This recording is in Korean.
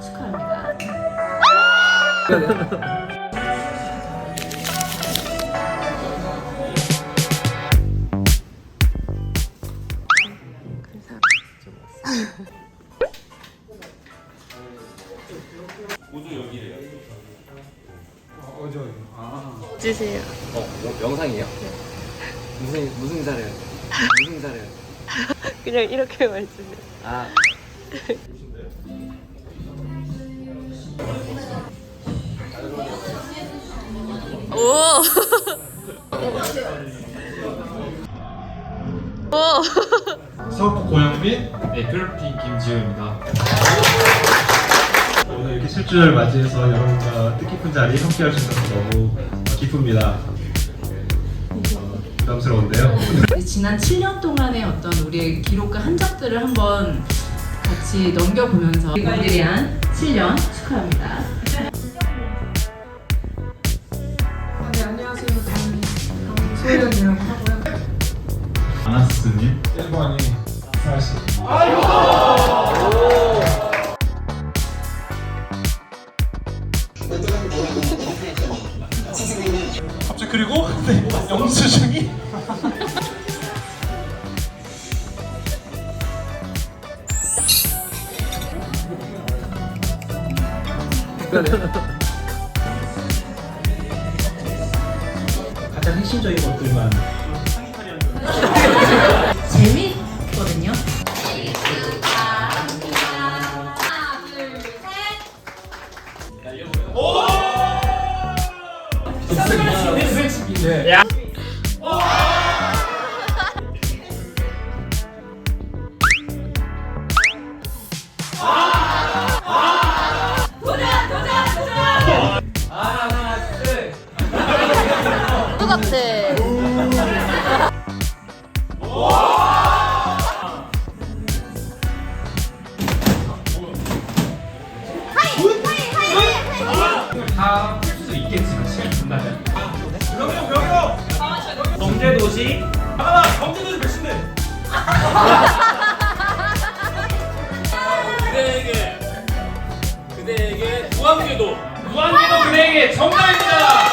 축하합니다. 주세요. 어, 영- 영상이에요? 무슨 무슨 사례요? 무슨 사례요? 그냥 이렇게만 주세요. 아, 오. 오. 서구 고영민, 네, 필리핀 김지우입니다. 오늘 이렇게 실주를 맞이해서 여러분과 뜻깊은 자리 함께 할 수 있어서 너무 기쁩니다. 어, 부담스러운데요. 지난 7년 동안의 어떤 우리의 기록과 흔적들을 한번 같이 넘겨보면서 우리들이 한 7년 축하합니다. 아나스님? 1번이 사실. 갑자기 그리고? 네, 영수증이 가장 핵심적인 것들만. 재밌거든요. 똑같아. 다풀수 있겠지만 시간 준다면 병영 병영 경제도시. 잠깐만 경제도시 몇인데 그대에게 그대에게 무한궤도. 무한궤도 그대에게 정답입니다